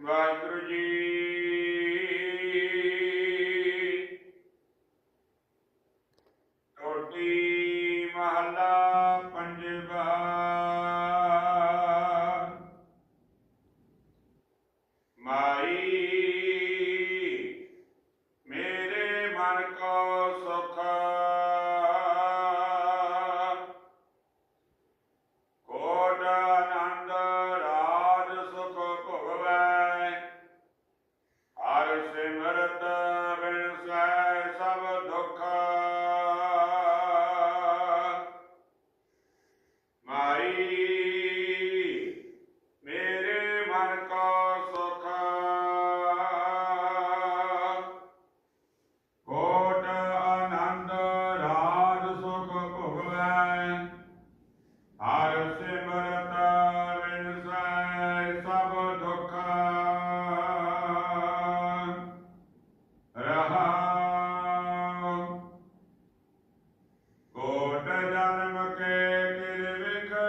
ਵਾਹਿਗੁਰੂ ਜੀ। ਟੋਟੀ ਮਹੱਲਾ ਪੰਜਵਾ ਮਾਈ ਹਰ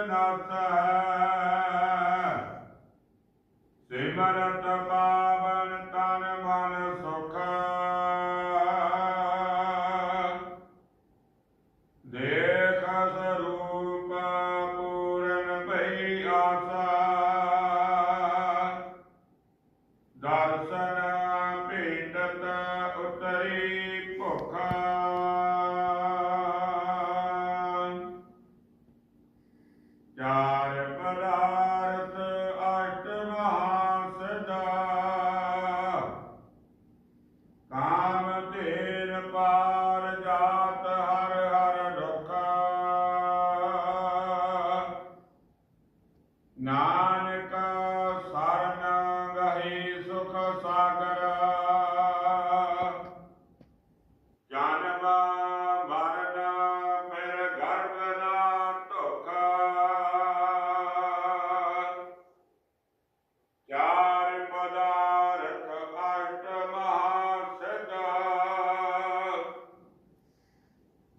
ਨਾਥ। ਸਿਮਰਤ ਪਾਵਨ ਤਨ ਮਨ ਸੁਖ। ਦੇਖ ਸਰੂਪ ਪੂਰਨ ਭਈ ਆਸਾ। ਦਰਸ਼ਨ ਭੇਟਤ ਉਤਰੀ। ਧੇਰ ਪਾਰ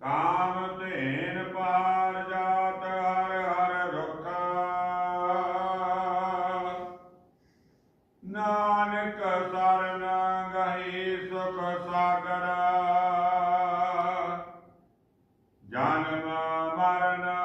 ਕਾਮ ਧੇਨ ਪਾਰ ਹਰ ਰੁਖ। ਨਾਨਕ ਸਰਨ ਗਹੀ ਸੁਖ ਸਾਗਰ। ਜਨਮ ਮਰਨ